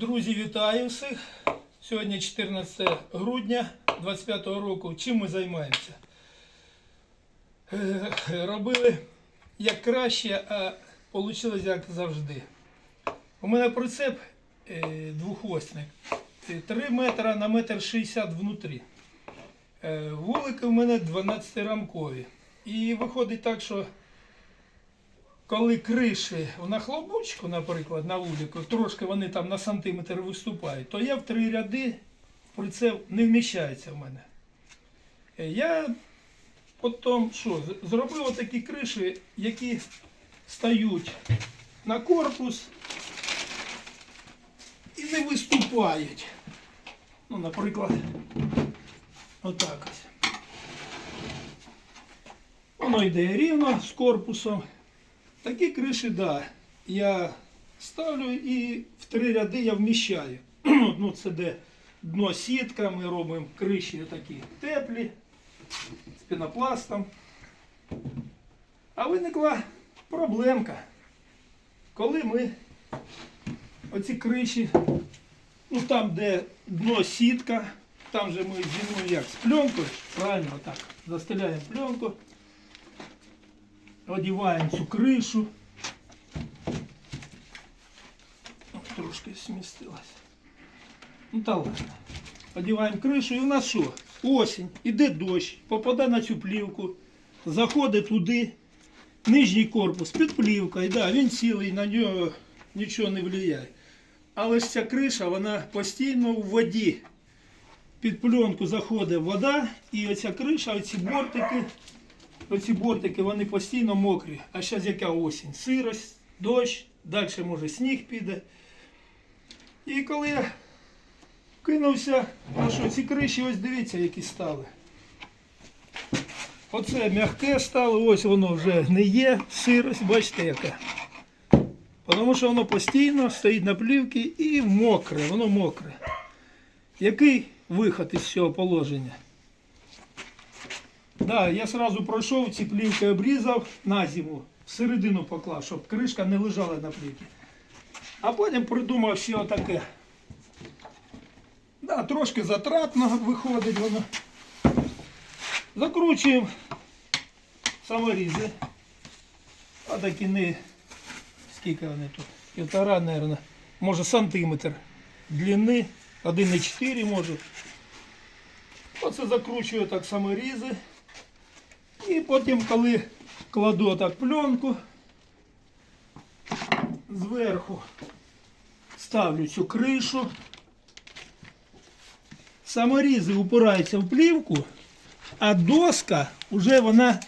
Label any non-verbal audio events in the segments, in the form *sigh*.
Друзі, вітаю всіх. Сьогодні 14 грудня 25 року. Чим ми займаємося? Е, Робили як краще, а вийшло як завжди. У мене прицеп е, двохосник. 3 метра на метр 60 внутрі. Е, Вулики у мене 12-рамкові. І виходить так, що коли криші в нахлобучку, наприклад, на вулику, трошки вони там на сантиметр виступають, то я в три ряди в прицеп не вміщається в мене. Е, Я потім що, зробив отакі криші, які стають на корпус і не виступають. Ну, наприклад, отак ось. Воно йде рівно з корпусом. Такі криші, да, я ставлю і в три ряди я вміщаю. *clears throat* ну, це де дно сітка, ми робимо криші такі теплі, з пінопластом. А виникла проблемка. Коли ми оці криші, ну там, де дно сітка, там же ми зімуємо як з пленкою, правильно, так, застеляємо пленку одіваємо цю кришу. Трошки смістилась. Ну та ладно. Одіваємо кришу і у нас що? Осінь, іде дощ, попадає на цю плівку, заходить туди, нижній корпус під плівкою, да, він цілий, на нього нічого не впливає. Але ж ця криша, вона постійно в воді. Під пленку заходить вода, і оця криша, оці бортики, оці бортики вони постійно мокрі. А зараз яка осінь? Сирость, дощ, далі може сніг піде. І коли я кинувся, ну що, ці криші, ось дивіться, які стали. Оце м'яке стало, ось воно вже не є, сирость, бачите яка. Тому що воно постійно стоїть на плівці і мокре, воно мокре. Який виход із цього положення? Да, я сразу пройшов, ці плівки обрізав на зиму, всередину поклав, щоб кришка не лежала на плівці. А потім придумав ще отаке. Да, трошки затратно виходить воно. Закручуємо саморізи. Отакі не скільки вони тут? Півтора, мабуть, може сантиметр длини, 1,4 може. Оце закручую так саморізи. І потім, коли кладу так пленку, зверху ставлю цю кришу. Саморізи упираються в плівку, а доска вже вона,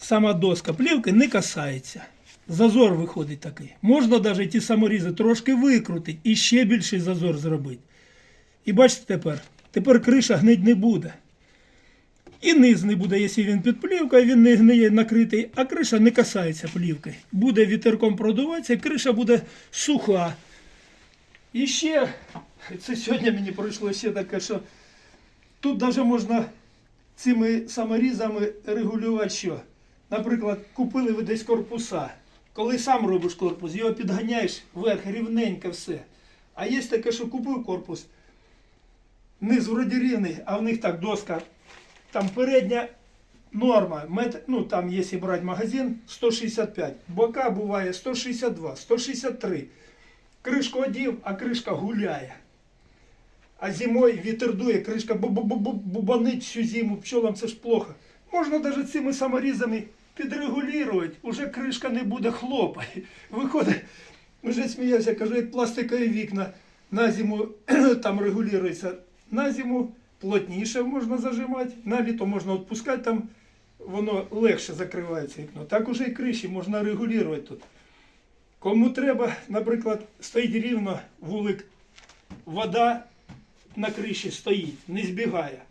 сама доска плівки не касається. Зазор виходить такий. Можна навіть ті саморізи трошки викрутити і ще більший зазор зробити. І бачите тепер, тепер криша гнить не буде. І низ не буде, якщо він під плівкою, він не гниє накритий, а криша не касається плівки. Буде вітерком продуватися, криша буде суха. І ще, це сьогодні мені пройшло ще таке, що тут навіть можна цими саморізами регулювати що. Наприклад, купили ви десь корпуса. Коли сам робиш корпус, його підганяєш вверх, рівненько все. А є таке, що купив корпус, низ вроді рівний, а в них так доска там передня норма, ну там, якщо брати магазин, 165. Бока буває 162, 163. Кришку одів, а кришка гуляє. А зимою вітер дує, кришка бубанить всю зиму, пчолам це ж плохо. Можна навіть цими саморізами підрегулювати, уже кришка не буде хлопати. Виходить, вже сміявся, кажу, як пластикові вікна на зиму *clears throat* там регулюється. На зиму плотніше можна зажимати, на літо можна відпускати, там воно легше закривається вікно. Так уже і криші можна регулювати тут. Кому треба, наприклад, стоїть рівно вулик, вода на криші стоїть, не збігає.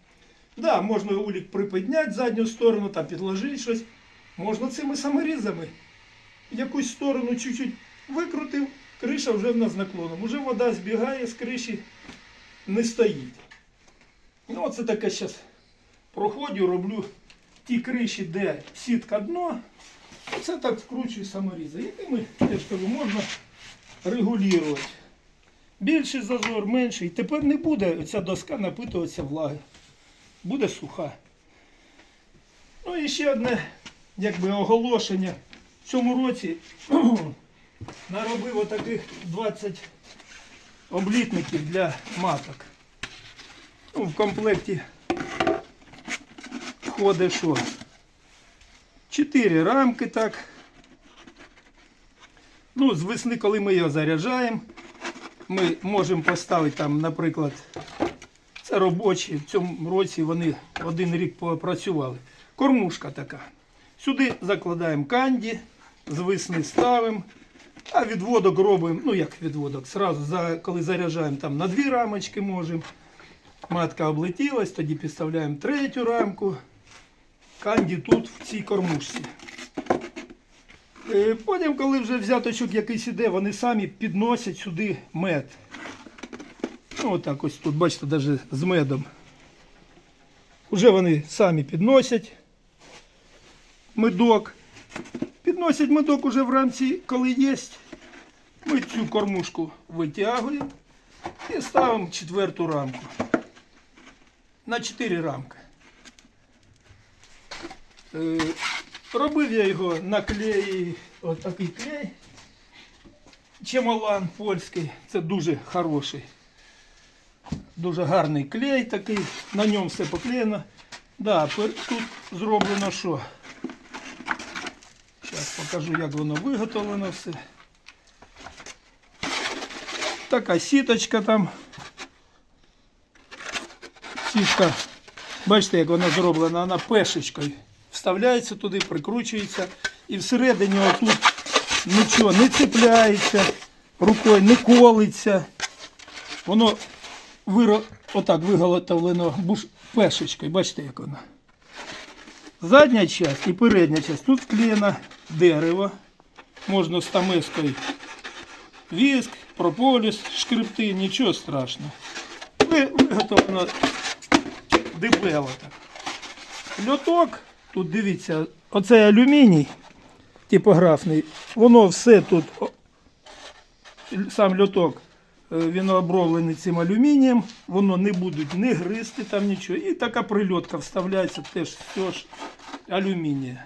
Да, можна улік приподняти задню сторону, там підложити щось. Можна цими саморізами якусь сторону чуть-чуть викрутив, криша вже в нас наклоном. Уже вода збігає з криші, не стоїть. Ну, оце таке зараз проходжу, роблю ті криші, де сітка дно. Оце так вкручую саморізи, якими, я ж кажу, можна регулювати. Більший зазор, менший. Тепер не буде ця доска напитуватися влаги. Буде суха. Ну і ще одне якби оголошення. В цьому році *clears throat* наробив отаких 20 облітників для маток. В комплекті входить що? Чотири рамки так. Ну, з весни, коли ми його заряджаємо, ми можемо поставити там, наприклад, це робочі. В цьому році вони один рік попрацювали. Кормушка така. Сюди закладаємо канді, з весни ставимо, а відводок робимо, ну як відводок, сразу, коли заряджаємо там на дві рамочки можемо. Матка облетілась, тоді підставляємо третю рамку. Канді тут, в цій кормушці. Е, Потім, коли вже взяточок якийсь іде, вони самі підносять сюди мед. Ну, отак ось тут, бачите, навіть з медом. Уже вони самі підносять медок. Підносять медок уже в рамці, коли є. Ми цю кормушку витягуємо і ставимо четверту рамку. На 4 рамки. Е, Робив я його на клеї, от такий клей. Чемолан польський, це дуже хороший. Дуже гарний клей такий, на ньому все поклеєно. Да, тут зроблено що? Зараз покажу, як воно виготовлено все. Така сіточка там. Сітка. Бачите, як вона зроблена, вона пешечкою. Вставляється туди, прикручується. І всередині отут нічого не цепляється, рукою не колиться. Воно виро... отак виготовлено буш... пешечкою. Бачите, як вона. Задня часть і передня часть. Тут вклеєно дерево. Можна з тамескою віск, прополіс, шкрипти, нічого страшного. Ви- Виготовлено дебело так. Льоток, тут дивіться, оцей алюміній типографний, воно все тут, сам льоток, е, він оброблений цим алюмінієм, воно не будуть не гризти там нічого. І така прильотка вставляється теж цього ж алюмінія.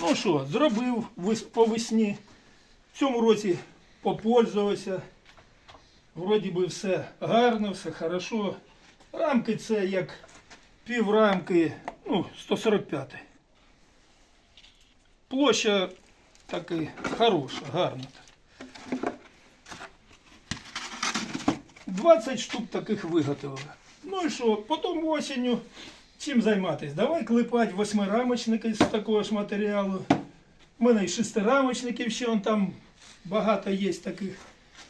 Ну що, зробив по весні. В цьому році попользувався. Вроді би все гарно, все хорошо. Рамки це як піврамки, ну, 145. Площа таки хороша, гарна. 20 штук таких виготовили. Ну і що, потім осінню чим займатися? Давай клепати восьмирамочники з такого ж матеріалу. У мене і шестирамочників ще он там багато є таких.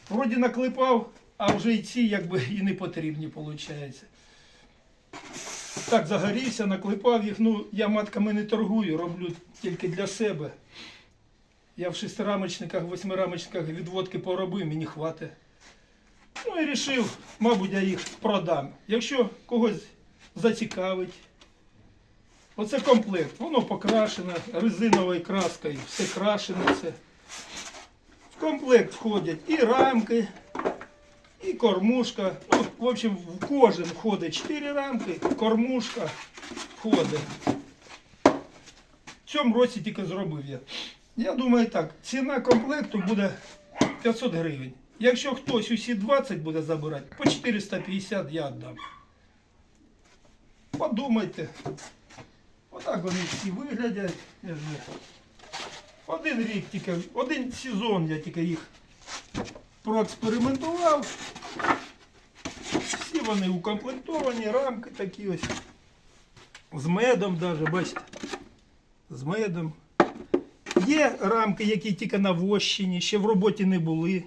Вроді наклепав, а вже і ці якби і не потрібні, виходить. Так загорівся, наклепав їх. Ну, я матками не торгую, роблю тільки для себе. Я в шестирамочниках, восьмирамочниках відводки поробив, мені хватить. Ну і вирішив, мабуть, я їх продам. Якщо когось зацікавить. Оце комплект. Воно покрашено резиновою краскою, все крашене. Все. В комплект входять і рамки, і кормушка. Ну, в общем, в кожен входить 4 рамки, кормушка входить. В цьому році тільки зробив я. Я думаю так, ціна комплекту буде 500 гривень. Якщо хтось усі 20 буде забирати, по 450 я віддам. Подумайте. Отак вони всі виглядять. Один рік тільки, один сезон я тільки їх проекспериментував. Вони укомплектовані, рамки такі ось. З медом навіть, бачите. З медом. Є рамки, які тільки на вощині, ще в роботі не були.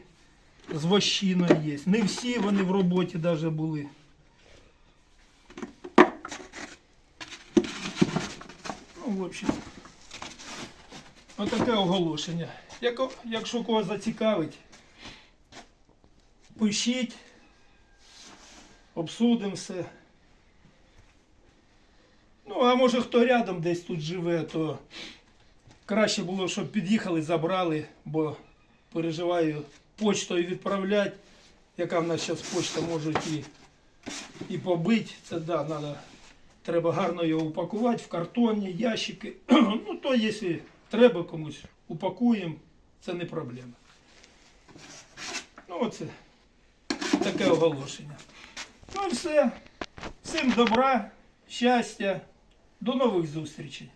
З вощиною є. Не всі вони в роботі навіть були. Ну, в общем, отаке оголошення. Якщо когось зацікавить, пишіть, обсудимо все. Ну, а може хто рядом десь тут живе, то краще було, щоб під'їхали, забрали, бо переживаю, почтою відправляти, яка в нас зараз почта може і, і побити, це да, надо, треба гарно його упакувати в картонні, ящики. *clears throat* ну то якщо треба комусь, упакуємо, це не проблема. Ну оце таке оголошення. Ну і все. Всім добра, щастя, до нових зустрічей.